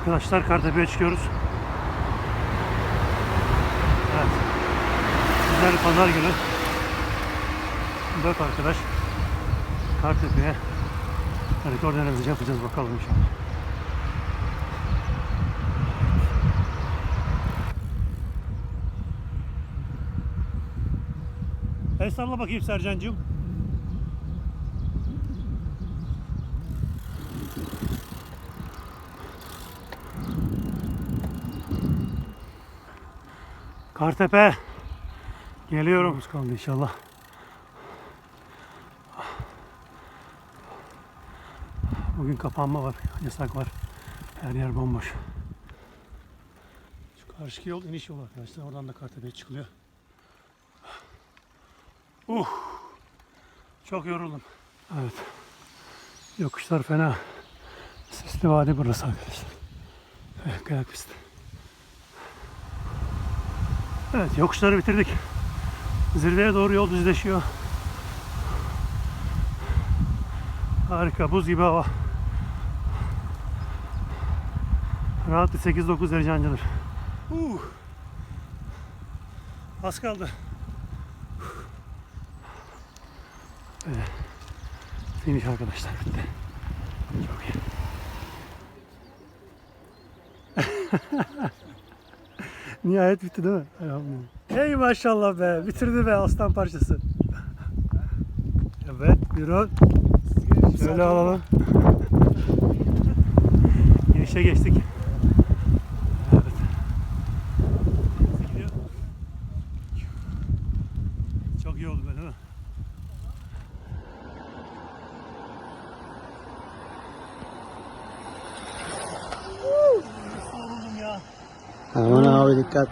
Arkadaşlar Kartepe'ye çıkıyoruz. Evet. Güzel pazar günü. Dört arkadaş Kartepe'ye rekor denememizi yapacağız bakalım inşallah. El salla bakayım Sercan'cığım. Kartepe. Geliyorum. Az kaldı inşallah. Bugün kapanma var. Yasak var. Her yer bomboş. Şu karşıki yol iniş yolu arkadaşlar. Oradan da Kartepe'ye çıkılıyor. Uh. Çok yoruldum. Evet. Yokuşlar fena. Sisli vadi burası arkadaşlar. Kayak pisti. Evet yokuşları bitirdik. Zirveye doğru yol düzleşiyor. Harika buz gibi hava. Rahat bir 8-9 derece ancadır. Uh. Az kaldı. Böyle. Finish arkadaşlar bitti. Çok iyi. Nihayet bitti değil mi? Hey maşallah be. Bitirdi be aslan parçası. Evet buyurun. Şöyle alalım. Girişe geçtik. Evet. Çok iyi oldu be değil mi? Ah, Vámonos a ah. verificar.